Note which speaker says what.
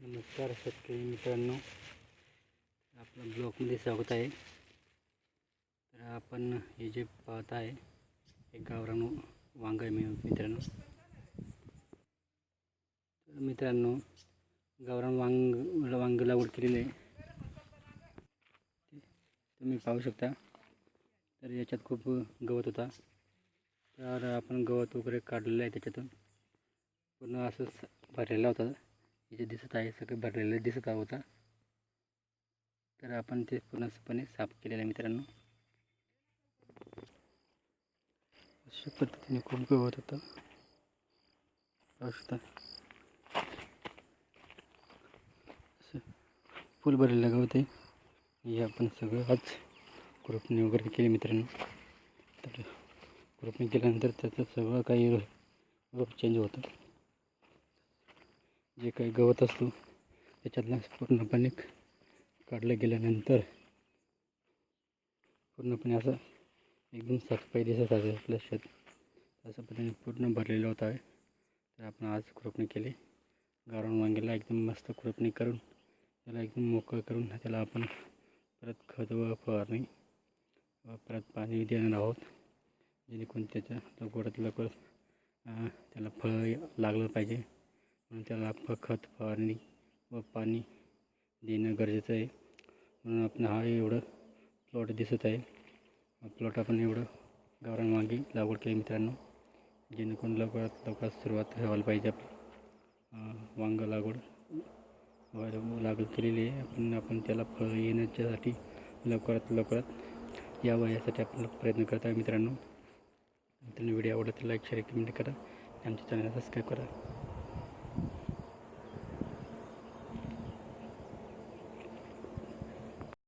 Speaker 1: नमस्कार शेतकरी मित्रांनो. आपलं ब्लॉकमध्ये स्वागत आहे. तर आपण हे जे पाहत आहे हे गावरान वांग आहे मी- मित्रांनो. तर मित्रांनो गावरान वांग वांग लागवड केलेली आहे. तुम्ही पाहू शकता. तर याच्यात खूप गवत होता. तर आपण गवत वगैरे काढलेलं आहे त्याच्यातून. पूर्ण असंच भरलेला होता. इथे दिसत आहे सगळं भरलेलं दिसत आहोत तर आपण ते पूर्णपणे साफ केलेलं आहे मित्रांनो. अशा पद्धतीने खूप गवत होतं पाहू असं फुल भरलेलं गवत आहे. हे आपण सगळं आज ग्रुपने वगैरे केले मित्रांनो. तर ग्रुपने केल्यानंतर त्याचं सगळं काही रूप चेंज होतं. जे काही गवत असतो त्याच्यातला पूर्णपणे काढलं गेल्यानंतर पूर्णपणे असं एकदम साफसफाई दिसत आहे आपलं शेत. अशा पद्धतीने पूर्ण भरलेलं होतं आहे. तर आपण आज खुरपणी केली. गारण वांग्याला एकदम मस्त खुरपणी करून त्याला एकदम मोकळं करून त्याला आपण परत खत व फवारणी व परत पाणी देणार आहोत. जेणेकरून त्याच्या लवकरात लवकर त्याला फळ लागलं पाहिजे. म्हणून त्याला खत फवारणी व पाणी देणं गरजेचं आहे. म्हणून आपण हा एवढं प्लॉट दिसत आहे. प्लॉट आपण एवढं गावरान वांगी लागवड केली मित्रांनो जेणेकरून लवकरात लवकरात सुरुवात व्हायला पाहिजे आपली. वांग लागवड लागवड केलेली आहे. आपण आपण त्याला फळ येण्याच्यासाठी लवकरात लवकरात यावं यासाठी आपण प्रयत्न करत आहे मित्रांनो. मित्रांनो व्हिडिओ आवडला तर लाईक शेअर कमेंट करा. आमच्या चॅनलला सबस्क्राईब करा.